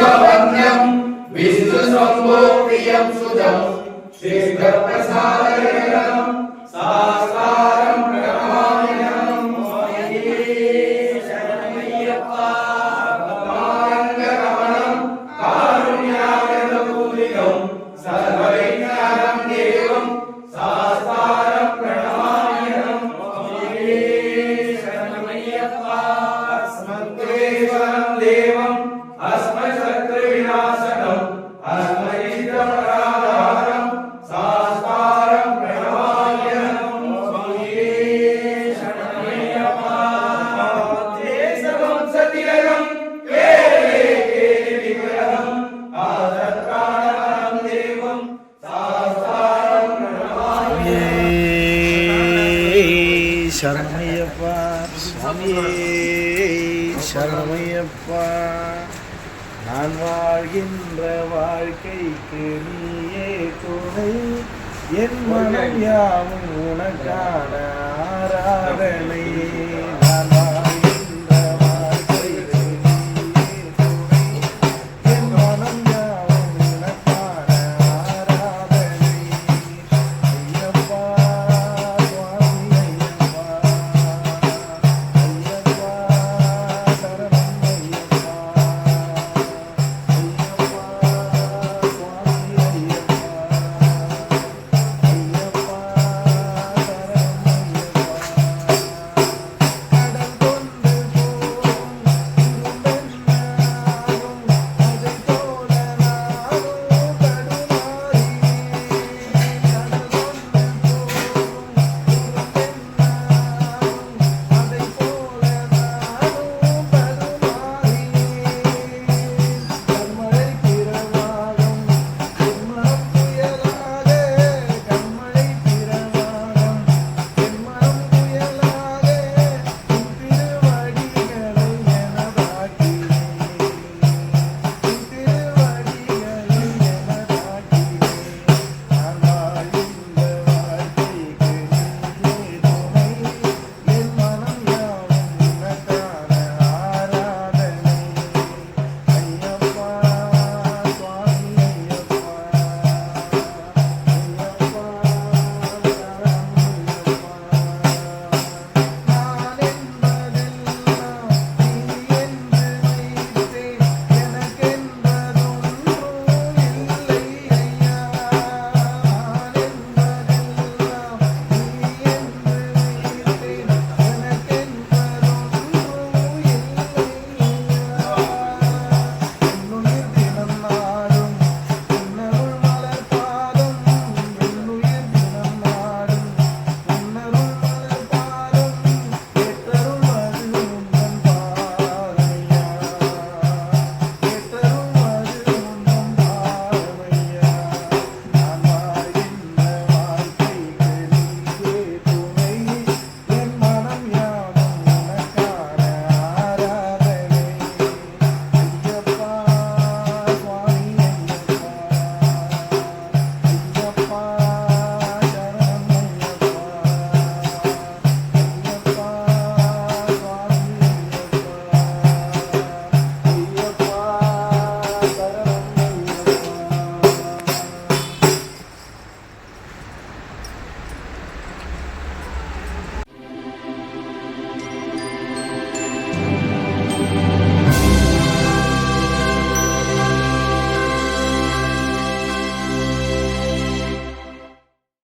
विश्ववन्द्यं विष्णुशम्भो प्रियं सुजं शीघ्रप्रसादनं साकारं சரணமையப்பா சுவாமியே சரணமையப்பா நான் வாழ்கின்ற வாழ்க்கைக்கு நீயே துணை என் மனம் யாவும் உனக்கான ஆராதனை